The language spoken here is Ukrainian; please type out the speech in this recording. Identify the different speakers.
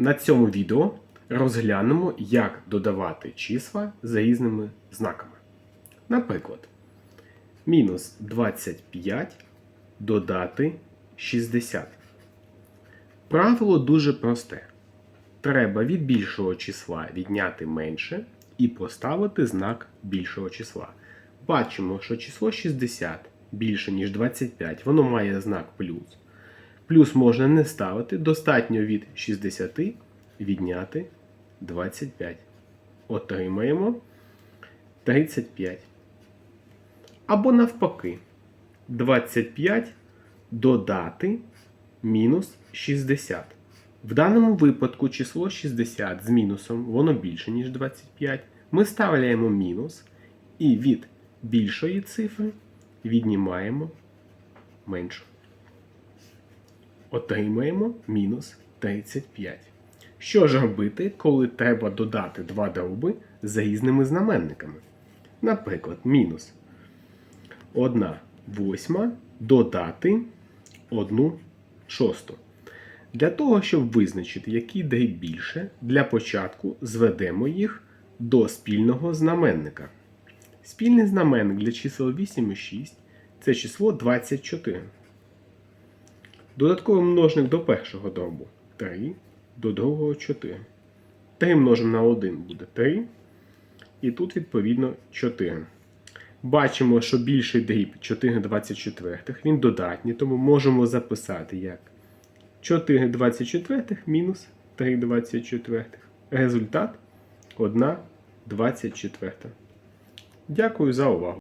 Speaker 1: На цьому відео розглянемо, як додавати числа за різними знаками. Наприклад, мінус 25 додати 60. Правило дуже просте. Треба від більшого числа відняти менше і поставити знак більшого числа. Бачимо, що число 60 більше, ніж 25, воно має знак плюс. Плюс можна не ставити, достатньо від 60 відняти 25. Отримаємо 35. Або навпаки, 25 додати мінус 60. В даному випадку число 60 з мінусом, воно більше, ніж 25. Ми ставляємо мінус і від більшої цифри віднімаємо меншу. Отримаємо мінус 35. Що ж робити, коли треба додати два дроби за різними знаменниками? Наприклад, мінус 1 восьма додати 1 шосту. Для того, щоб визначити, який дріб більше, для початку зведемо їх до спільного знаменника. Спільний знаменник для чисел 8 і 6 це число 24. Додатковий множник до першого дробу 3, до другого 4. 3 множимо на 1 буде 3. І тут, відповідно, 4. Бачимо, що більший дріб 4 24, він додатній, тому можемо записати як 4 24 мінус 3 24. Результат 1 24. Дякую за увагу.